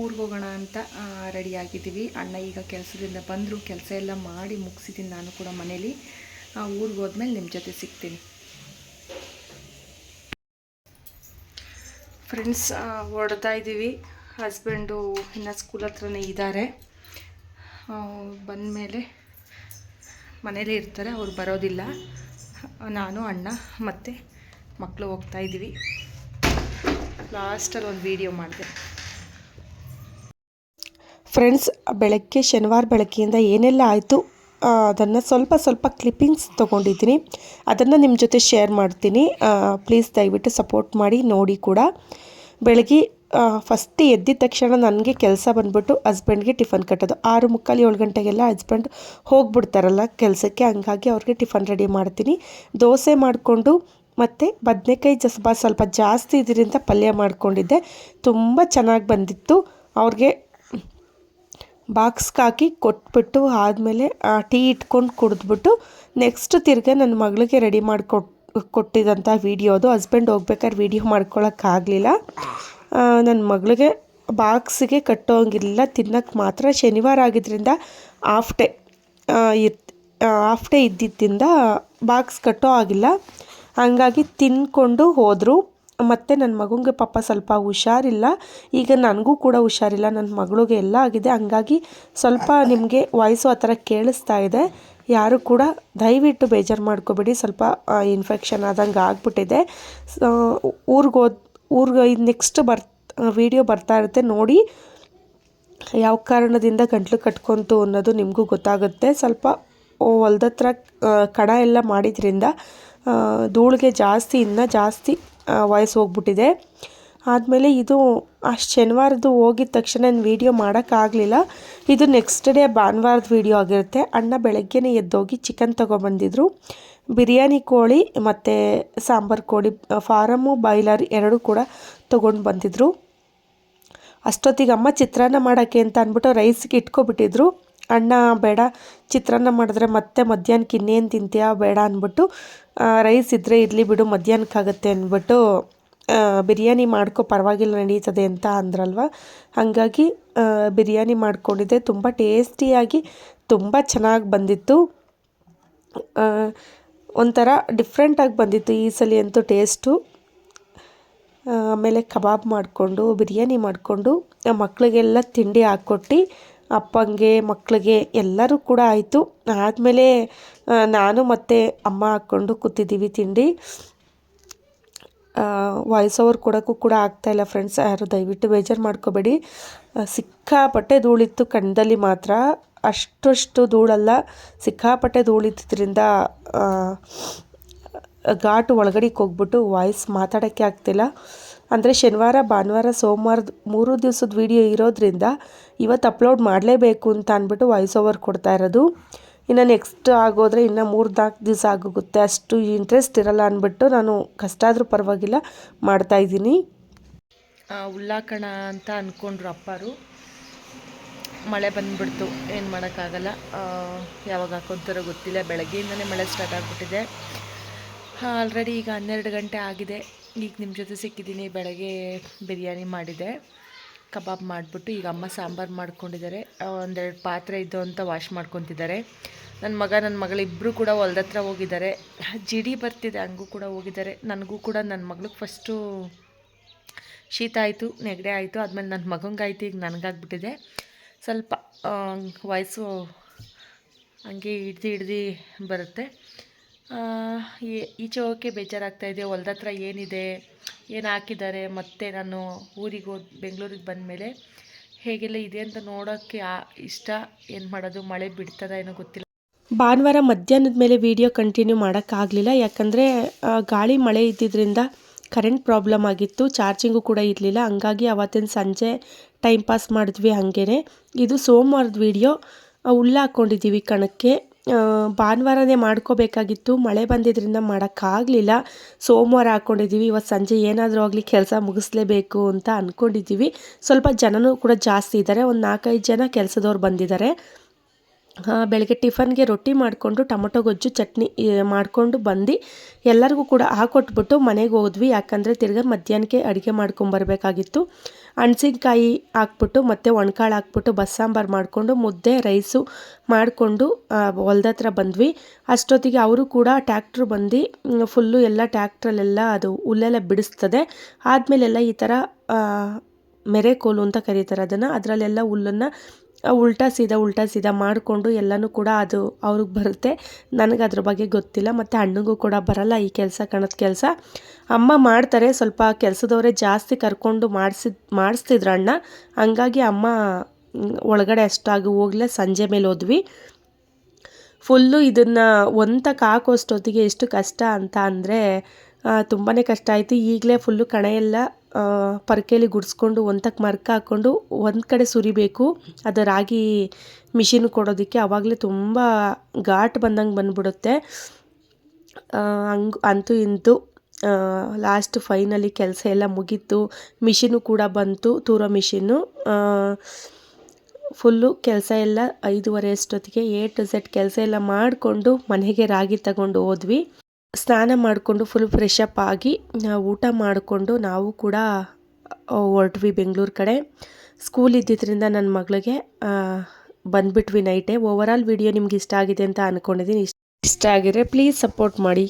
ಊರಿಗೆ ಹೋಗೋಣ ಅಂತ ರೆಡಿಯಾಗಿದ್ದೀವಿ ಅಣ್ಣ ಈಗ ಕೆಲಸದಿಂದ ಬಂದರು. ಕೆಲಸ ಎಲ್ಲ ಮಾಡಿ ಮುಗಿಸಿದ್ದೀನಿ ನಾನು ಕೂಡ ಮನೇಲಿ. ಊರಿಗೆ ಹೋದ್ಮೇಲೆ ನಿಮ್ಮ ಜೊತೆ ಸಿಗ್ತೀನಿ. ಫ್ರೆಂಡ್ಸ್ ಹೊಡ್ತಾ ಇದ್ದೀವಿ. ಹಸ್ಬೆಂಡು ಇನ್ನು ಸ್ಕೂಲ್ ಹತ್ರನೇ ಇದ್ದಾರೆ ಬಂದಮೇಲೆ ಮನೇಲೇ ಇರ್ತಾರೆ. ಅವ್ರು ಬರೋದಿಲ್ಲ. ನಾನು, ಅಣ್ಣ ಮತ್ತು ಮಕ್ಕಳು ಹೋಗ್ತಾ ಇದ್ದೀವಿ. ಲಾಸ್ಟಲ್ಲಿ ಒಂದು ವೀಡಿಯೋ ಮಾಡಿದೆ. ಫ್ರೆಂಡ್ಸ್, ಬೆಳಗ್ಗೆ, ಶನಿವಾರ ಬೆಳಗ್ಗೆಯಿಂದ ಏನೆಲ್ಲ ಆಯಿತು ಅದನ್ನು ಸ್ವಲ್ಪ ಸ್ವಲ್ಪ ಕ್ಲಿಪ್ಪಿಂಗ್ಸ್ ತೊಗೊಂಡಿದ್ದೀನಿ. ಅದನ್ನು ನಿಮ್ಮ ಜೊತೆ ಶೇರ್ ಮಾಡ್ತೀನಿ. ಪ್ಲೀಸ್ ದಯವಿಟ್ಟು ಸಪೋರ್ಟ್ ಮಾಡಿ, ನೋಡಿ ಕೂಡ. ಬೆಳಗ್ಗೆ ಫಸ್ಟ್ ಎದ್ದಿದ ತಕ್ಷಣ ನನಗೆ ಕೆಲಸ ಬಂದ್ಬಿಟ್ಟು ಹಸ್ಬೆಂಡ್ಗೆ ಟಿಫನ್ ಕಟ್ಟೋದು. ಆರು ಮುಕ್ಕಾಲು ಏಳು ಗಂಟೆಗೆಲ್ಲ ಹಸ್ಬೆಂಡ್ ಹೋಗ್ಬಿಡ್ತಾರಲ್ಲ ಕೆಲಸಕ್ಕೆ, ಹಂಗಾಗಿ ಅವ್ರಿಗೆ ಟಿಫನ್ ರೆಡಿ ಮಾಡ್ತೀನಿ. ದೋಸೆ ಮಾಡಿಕೊಂಡು ಮತ್ತು ಬದನೆಕಾಯಿ ಜಸ್ಬಾ ಸ್ವಲ್ಪ ಜಾಸ್ತಿ ಇದರಿಂದ ಪಲ್ಯ ಮಾಡಿಕೊಂಡಿದ್ದೆ. ತುಂಬ ಚೆನ್ನಾಗಿ ಬಂದಿತ್ತು. ಅವ್ರಿಗೆ ಬಾಕ್ಸ್ಗೆ ಹಾಕಿ ಕೊಟ್ಬಿಟ್ಟು ಆದಮೇಲೆ ಟೀ ಇಟ್ಕೊಂಡು ಕುಡಿದ್ಬಿಟ್ಟು ನೆಕ್ಸ್ಟ್ ತಿರ್ಗಿ ನನ್ನ ಮಗಳಿಗೆ ರೆಡಿ ಮಾಡಿಕೊಟ್ಟು ಕೊಟ್ಟಿದ್ದಂಥ ವೀಡಿಯೋ ಅದು. ಹಸ್ಬೆಂಡ್ ಹೋಗ್ಬೇಕಾದ್ರೆ ವೀಡಿಯೋ ಮಾಡ್ಕೊಳಕ್ಕಾಗಲಿಲ್ಲ ನನ್ನ ಮಗಳಿಗೆ ಬಾಕ್ಸಿಗೆ ಕಟ್ಟೋಂಗಿಲ್ಲ. ತಿನ್ನೋಕ್ಕೆ ಮಾತ್ರ ಶನಿವಾರ ಆಗಿದ್ದರಿಂದ ಹಾಫ್ ಡೇ ಹಾಫ್ ಡೇ ಇದ್ದಿದ್ದರಿಂದ ಬಾಕ್ಸ್ ಕಟ್ಟೋ ಆಗಿಲ್ಲ. ಹಾಗಾಗಿ ತಿನ್ಕೊಂಡು ಹೋದರು. ಮತ್ತು ನನ್ನ ಮಗುಗೆ ಪಾಪ ಸ್ವಲ್ಪ ಹುಷಾರಿಲ್ಲ. ಈಗ ನನಗೂ ಕೂಡ ಹುಷಾರಿಲ್ಲ. ನನ್ನ ಮಗಳಿಗೆ ಎಲ್ಲ ಆಗಿದೆ. ಹಂಗಾಗಿ ಸ್ವಲ್ಪ ನಿಮಗೆ ವಾಯ್ಸು ಆ ಥರ ಕೇಳಿಸ್ತಾ ಇದೆ. ಯಾರು ಕೂಡ ದಯವಿಟ್ಟು ಬೇಜಾರು ಮಾಡ್ಕೋಬೇಡಿ. ಸ್ವಲ್ಪ ಇನ್ಫೆಕ್ಷನ್ ಆದಂಗೆ ಆಗ್ಬಿಟ್ಟಿದೆ. ಊರಿಗೆ ಹೋದ, ಊರಿಗೆ ನೆಕ್ಸ್ಟ್ ಬರ್ ವೀಡಿಯೋ ಬರ್ತಾ ಇರುತ್ತೆ. ನೋಡಿ ಯಾವ ಕಾರಣದಿಂದ ಗಂಟ್ಲು ಕಟ್ಕೊಂತು ಅನ್ನೋದು ನಿಮಗೂ ಗೊತ್ತಾಗುತ್ತೆ. ಸ್ವಲ್ಪ ಹೊಲ್ದತ್ರ ಕಡ ಎಲ್ಲ ಮಾಡಿದ್ರಿಂದ ಧೂಳಿಗೆ ಜಾಸ್ತಿ, ಇನ್ನೂ ಜಾಸ್ತಿ ವಾಯ್ಸ್ ಹೋಗ್ಬಿಟ್ಟಿದೆ. ಆದಮೇಲೆ ಇದು ಅಷ್ಟು ಶನಿವಾರದ್ದು ಹೋಗಿದ ತಕ್ಷಣ ನಾನು ವೀಡಿಯೋ ಮಾಡೋಕ್ಕಾಗಲಿಲ್ಲ. ಇದು ನೆಕ್ಸ್ಟ್ ಡೇ ಭಾನುವಾರದ ವೀಡಿಯೋ ಆಗಿರುತ್ತೆ. ಅಣ್ಣ ಬೆಳಗ್ಗೆನೇ ಎದ್ದೋಗಿ ಚಿಕನ್ ತೊಗೊಬಂದಿದ್ರು. ಬಿರಿಯಾನಿ ಕೋಳಿ ಮತ್ತು ಸಾಂಬಾರು ಕೋಳಿ ಫಾರಮು ಬಾಯ್ಲರ್ ಎರಡೂ ಕೂಡ ತೊಗೊಂಡು ಬಂದಿದ್ದರು ಅಷ್ಟೊತ್ತಿಗೆ ಅಮ್ಮ ಚಿತ್ರಾನ್ನ ಮಾಡೋಕ್ಕೆ ಅಂತ ಅಂದ್ಬಿಟ್ಟು ರೈಸ್ಗೆ ಇಟ್ಕೊಬಿಟ್ಟಿದ್ರು. ಅಣ್ಣ, ಬೇಡ, ಚಿತ್ರಾನ್ನ ಮಾಡಿದ್ರೆ ಮತ್ತೆ ಮಧ್ಯಾಹ್ನಕ್ಕೆ ಇನ್ನೇನು ತಿಂತೀಯಾ, ಬೇಡ ಅಂದ್ಬಿಟ್ಟು ರೈಸ್ ಇದ್ದರೆ ಇರಲಿ ಬಿಡು, ಮಧ್ಯಾಹ್ನಕ್ಕಾಗತ್ತೆ ಅಂದ್ಬಿಟ್ಟು ಬಿರಿಯಾನಿ ಮಾಡ್ಕೊ ಪರವಾಗಿಲ್ಲ ನಡೀತದೆ ಅಂತ ಅಂದ್ರಲ್ವ? ಹಾಗಾಗಿ ಬಿರಿಯಾನಿ ಮಾಡಿಕೊಂಡಿದ್ದೆ. ತುಂಬ ಟೇಸ್ಟಿಯಾಗಿ, ತುಂಬ ಚೆನ್ನಾಗಿ ಬಂದಿತ್ತು. ಒಂಥರ ಡಿಫ್ರೆಂಟಾಗಿ ಬಂದಿತ್ತು ಈ ಸಲ ಅಂತೂ ಟೇಸ್ಟು ಆಮೇಲೆ ಕಬಾಬ್ ಮಾಡಿಕೊಂಡು, ಬಿರಿಯಾನಿ ಮಾಡಿಕೊಂಡು ಮಕ್ಕಳಿಗೆಲ್ಲ ತಿಂಡಿ ಹಾಕ್ಕೊಟ್ಟು ಅಪ್ಪಂಗೆ ಮಕ್ಕಳಿಗೆ ಎಲ್ಲರೂ ಕೂಡ ಆಯಿತು. ಆದಮೇಲೆ ನಾನು ಮತ್ತು ಅಮ್ಮ ಹಾಕ್ಕೊಂಡು ಕೂತಿದ್ದೀವಿ ತಿಂಡಿ. ವಾಯ್ಸ್ ಓವರ್ ಕೊಡೋಕ್ಕೂ ಕೂಡ ಆಗ್ತಾಯಿಲ್ಲ ಫ್ರೆಂಡ್ಸ್ ಯಾರು ದಯವಿಟ್ಟು ಬೇಜಾರು ಮಾಡ್ಕೋಬೇಡಿ. ಸಿಕ್ಕಾಪಟ್ಟೆ ಧೂಳಿತ್ತು ಕಣ್ಣದಲ್ಲಿ ಮಾತ್ರ. ಅಷ್ಟಷ್ಟು ಧೂಳಲ್ಲ, ಸಿಕ್ಕಾಪಟ್ಟೆ ಧೂಳಿದ್ದರಿಂದ ಘಾಟು ಒಳಗಡೆಗೆ ಹೋಗ್ಬಿಟ್ಟು ವಾಯ್ಸ್ ಮಾತಾಡೋಕ್ಕೆ ಆಗ್ತಿಲ್ಲ. ಅಂದರೆ ಶನಿವಾರ, ಭಾನುವಾರ ಸೋಮವಾರದ ಮೂರು ದಿವಸದ ವೀಡಿಯೋ ಇರೋದ್ರಿಂದ ಇವತ್ತು ಅಪ್ಲೋಡ್ ಮಾಡಲೇಬೇಕು ಅಂತ ಅಂದ್ಬಿಟ್ಟು ವಾಯ್ಸ್ ಓವರ್ ಕೊಡ್ತಾ ಇರೋದು. ಇನ್ನು ನೆಕ್ಸ್ಟ್ ಆಗೋದ್ರೆ ಇನ್ನು ಮೂರು ನಾಲ್ಕು ದಿವಸ ಆಗೋಗುತ್ತೆ. ಅಷ್ಟು ಇಂಟ್ರೆಸ್ಟ್ ಇರಲ್ಲ ಅಂದ್ಬಿಟ್ಟು ನಾನು ಕಷ್ಟ ಆದರೂ ಪರವಾಗಿಲ್ಲ ಮಾಡ್ತಾಯಿದ್ದೀನಿ ಉಲ್ಲಾಕಣ ಅಂತ ಅಂದ್ಕೊಂಡ್ರು ಅಪ್ಪರು. ಮಳೆ ಬಂದುಬಿಡ್ತು, ಏನು ಮಾಡೋಕ್ಕಾಗಲ್ಲ. ಯಾವಾಗ ಹಾಕೊತಾರೋ ಗೊತ್ತಿಲ್ಲ. ಬೆಳಗ್ಗೆಯಿಂದನೇ ಮಳೆ ಸ್ಟಾರ್ಟ್ ಆಗಿಬಿಟ್ಟಿದೆ. ಆಲ್ರೆಡಿ ಈಗ ಹನ್ನೆರಡು ಗಂಟೆ ಆಗಿದೆ. ಈಗ ನಿಮ್ಮ ಜೊತೆ ಸಿಕ್ಕಿದ್ದೀನಿ, ಬೆಳಗ್ಗೆ ಬಿರಿಯಾನಿ ಮಾಡಿದೆ. ಕಬಾಬ್ ಮಾಡಿಬಿಟ್ಟು ಈಗ ಅಮ್ಮ ಸಾಂಬಾರು ಮಾಡ್ಕೊಂಡಿದ್ದಾರೆ. ಒಂದೆರಡು ಪಾತ್ರೆ ಇದ್ದು ಅಂತ ವಾಶ್ ಮಾಡ್ಕೊತಿದ್ದಾರೆ. ನನ್ನ ಮಗ ನನ್ನ ಮಗಳಿಬ್ಬರು ಕೂಡ ಹೊಲ್ದತ್ರ ಹೋಗಿದ್ದಾರೆ. ಜಿಡಿ ಬರ್ತಿದೆ, ಹಂಗೂ ಕೂಡ ಹೋಗಿದ್ದಾರೆ. ನನಗೂ ಕೂಡ ನನ್ನ ಮಗಳಿಗೆ ಫಸ್ಟು ಶೀತ ಆಯಿತು, ನೆಗಡೆ ಆಯಿತು. ಆದಮೇಲೆ ನನ್ನ ಮಗಂಗಾಯ್ತು ಈಗ ನನಗಾಗ್ಬಿಟ್ಟಿದೆ. ಸ್ವಲ್ಪ ವಾಯ್ಸು ಹಂಗೆ ಹಿಡ್ದು ಹಿಡ್ದು ಬರುತ್ತೆ. ಈಚೆ ಹೋಗೋಕ್ಕೆ ಬೇಜಾರಾಗ್ತಾಯಿದೆ ಹೊಲ್ದ ಹತ್ರ ಏನಿದೆ, ಏನು ಹಾಕಿದ್ದಾರೆ, ಮತ್ತು ನಾನು ಊರಿಗೆ ಹೋದ ಬೆಂಗಳೂರಿಗೆ ಬಂದಮೇಲೆ ಹೇಗೆಲ್ಲ ಇದೆ ಅಂತ ನೋಡೋಕ್ಕೆ ಇಷ್ಟ ಏನು ಮಾಡೋದು? ಮಳೆ ಬಿಡ್ತದ ಏನೋ ಗೊತ್ತಿಲ್ಲ. ಭಾನುವಾರ ಮಧ್ಯಾಹ್ನದ ಮೇಲೆ ವೀಡಿಯೋ ಕಂಟಿನ್ಯೂ ಮಾಡೋಕ್ಕಾಗಲಿಲ್ಲ. ಯಾಕಂದರೆ ಗಾಳಿ, ಮಳೆ ಇದ್ದಿದ್ದರಿಂದ ಕರೆಂಟ್ ಪ್ರಾಬ್ಲಮ್ ಆಗಿತ್ತು. ಚಾರ್ಜಿಂಗು ಕೂಡ ಇರಲಿಲ್ಲ. ಹಂಗಾಗಿ ಅವತ್ತಿನ ಸಂಜೆ ಟೈಮ್ ಪಾಸ್ ಮಾಡಿದ್ವಿ ಹಾಗೇ ಇದು ಸೋಮವಾರದ ವೀಡಿಯೋ. ಉಳ್ಳ ಹಾಕ್ಕೊಂಡಿದ್ದೀವಿ ಕಣಕ್ಕೆ. ಭಾನುವಾರನೇ ಮಾಡ್ಕೋಬೇಕಾಗಿತ್ತು. ಮಳೆ ಬಂದಿದ್ದರಿಂದ ಮಾಡೋಕ್ಕಾಗಲಿಲ್ಲ. ಸೋಮವಾರ ಹಾಕ್ಕೊಂಡಿದ್ದೀವಿ ಇವತ್ತು ಸಂಜೆ ಏನಾದರೂ ಆಗಲಿ ಕೆಲಸ ಮುಗಿಸ್ಲೇಬೇಕು ಅಂತ ಅಂದ್ಕೊಂಡಿದ್ದೀವಿ ಸ್ವಲ್ಪ ಜನನೂ ಕೂಡ ಜಾಸ್ತಿ ಇದ್ದಾರೆ. ಒಂದು ನಾಲ್ಕೈದು ಜನ ಕೆಲಸದವ್ರು ಬಂದಿದ್ದಾರೆ. ಬೆಳಗ್ಗೆ ಟಿಫನ್ಗೆ ರೊಟ್ಟಿ ಮಾಡಿಕೊಂಡು, ಟೊಮೊಟೊ ಗೊಜ್ಜು, ಚಟ್ನಿ ಮಾಡಿಕೊಂಡು ಬಂದು ಎಲ್ಲರಿಗೂ ಕೂಡ ಹಾಕೊಟ್ಬಿಟ್ಟು ಮನೆಗೆ ಹೋದ್ವಿ. ಯಾಕಂದರೆ ತಿರ್ಗಾ ಮಧ್ಯಾಹ್ನಕ್ಕೆ ಅಡುಗೆ ಮಾಡ್ಕೊಂಬರ್ಬೇಕಾಗಿತ್ತು ಹಣ್ಸಿನ್ಕಾಯಿ ಹಾಕ್ಬಿಟ್ಟು, ಮತ್ತು ಒಣಕಾಳು ಹಾಕ್ಬಿಟ್ಟು, ಬಸ್ಸಾಂಬಾರು ಮಾಡಿಕೊಂಡು, ಮುದ್ದೆ, ರೈಸು ಮಾಡಿಕೊಂಡು ಹೊಲ್ದ ಹತ್ರ ಬಂದ್ವಿ. ಅಷ್ಟೊತ್ತಿಗೆ ಅವರು ಕೂಡ ಟ್ಯಾಕ್ಟ್ರು ಬಂದು ಫುಲ್ಲು ಎಲ್ಲ ಟ್ಯಾಕ್ಟ್ರಲ್ಲೆಲ್ಲ ಅದು ಹುಲ್ಲೆಲ್ಲ ಬಿಡಿಸ್ತದೆ. ಆದಮೇಲೆಲ್ಲ ಈ ಥರ ಮೆರೆಕೋಲು ಅಂತ ಕರೀತಾರೆ ಅದನ್ನು. ಅದರಲ್ಲೆಲ್ಲ ಹುಲ್ಲನ್ನು ಉಲ್ಟಾ ಸೀದಾ ಉಲ್ಟಾ ಸೀದಾ ಮಾಡಿಕೊಂಡು ಎಲ್ಲನೂ ಕೂಡ ಅದು ಅವ್ರಿಗೆ ಬರುತ್ತೆ. ನನಗೆ ಅದ್ರ ಬಗ್ಗೆ ಗೊತ್ತಿಲ್ಲ ಮತ್ತು ಅಣ್ಣಗೂ ಕೂಡ ಬರಲ್ಲ ಈ ಕೆಲಸ ಕಣದ ಕೆಲಸ. ಅಮ್ಮ ಮಾಡ್ತಾರೆ ಸ್ವಲ್ಪ ಕೆಲಸದವರೇ ಜಾಸ್ತಿ ಕರ್ಕೊಂಡು ಮಾಡಿಸಿದ ಮಾಡಿಸ್ತಿದ್ರು ಅಣ್ಣ. ಹಂಗಾಗಿ ಅಮ್ಮ ಒಳಗಡೆ ಅಷ್ಟಾಗಿ ಹೋಗ್ಲೇ ಸಂಜೆ ಮೇಲೆ ಹೋದ್ವಿ. ಫುಲ್ಲು ಇದನ್ನು ಒಂತಕ್ಕೆ ಹಾಕೋಷ್ಟೊತ್ತಿಗೆ ಎಷ್ಟು ಕಷ್ಟ ಅಂತ ಅಂದರೆ ತುಂಬಾ ಕಷ್ಟ ಆಯಿತು. ಈಗಲೇ ಫುಲ್ಲು ಕಣೆ ಎಲ್ಲ ಆ, ಪರ್ಕೆಲಿ ಗುಡಿಸ್ಕೊಂಡು ಒಂತಕ್ಕೆ ಮರ್ಕ ಹಾಕ್ಕೊಂಡು ಒಂದು ಕಡೆ ಸುರಿಬೇಕು. ಅದು ರಾಗಿ ಮಿಷಿನ್ ಕೊಡೋದಕ್ಕೆ ಆವಾಗಲೇ ತುಂಬ ಘಾಟ್ ಬಂದಂಗೆ ಬಂದ್ಬಿಡುತ್ತೆ. ಹಂಗೆ ಅಂತೂ ಇಂತು ಲಾಸ್ಟ್ ಫೈನಲಿ ಕೆಲಸ ಎಲ್ಲ ಮುಗೀತು. ಮಿಷಿನು ಕೂಡ ಬಂತು, ತೂರೋ ಮಿಷಿನ್ನು ಫುಲ್ಲು ಕೆಲಸ ಎಲ್ಲ ಐದೂವರೆ ಅಷ್ಟೊತ್ತಿಗೆ ಎ ಟು ಝೆಡ್ ಕೆಲಸ ಎಲ್ಲ ಮಾಡಿಕೊಂಡು ಮನೆಗೆ ರಾಗಿ ತಗೊಂಡು ಹೋದ್ವಿ. ಸ್ನಾನ ಮಾಡಿಕೊಂಡು ಫುಲ್ ಫ್ರೆಶ್ ಅಪ್ ಆಗಿ ಊಟ ಮಾಡಿಕೊಂಡು ನಾವು ಕೂಡ ಹೊರಟ್ವಿ ಬೆಂಗಳೂರು ಕಡೆ. ಸ್ಕೂಲ್ ಇದ್ದಿದ್ದರಿಂದ ನನ್ನ ಮಗಳಿಗೆ ಬಂದ್ಬಿಟ್ವಿ ನೈಟೇ ಓವರಾಲ್ ವಿಡಿಯೋ ನಿಮ್ಗೆ ಇಷ್ಟ ಆಗಿದೆ ಅಂತ ಅಂದ್ಕೊಂಡಿದ್ದೀನಿ ಇಷ್ಟ ಆಗಿದ್ರೆ ಪ್ಲೀಸ್ ಸಪೋರ್ಟ್ ಮಾಡಿ.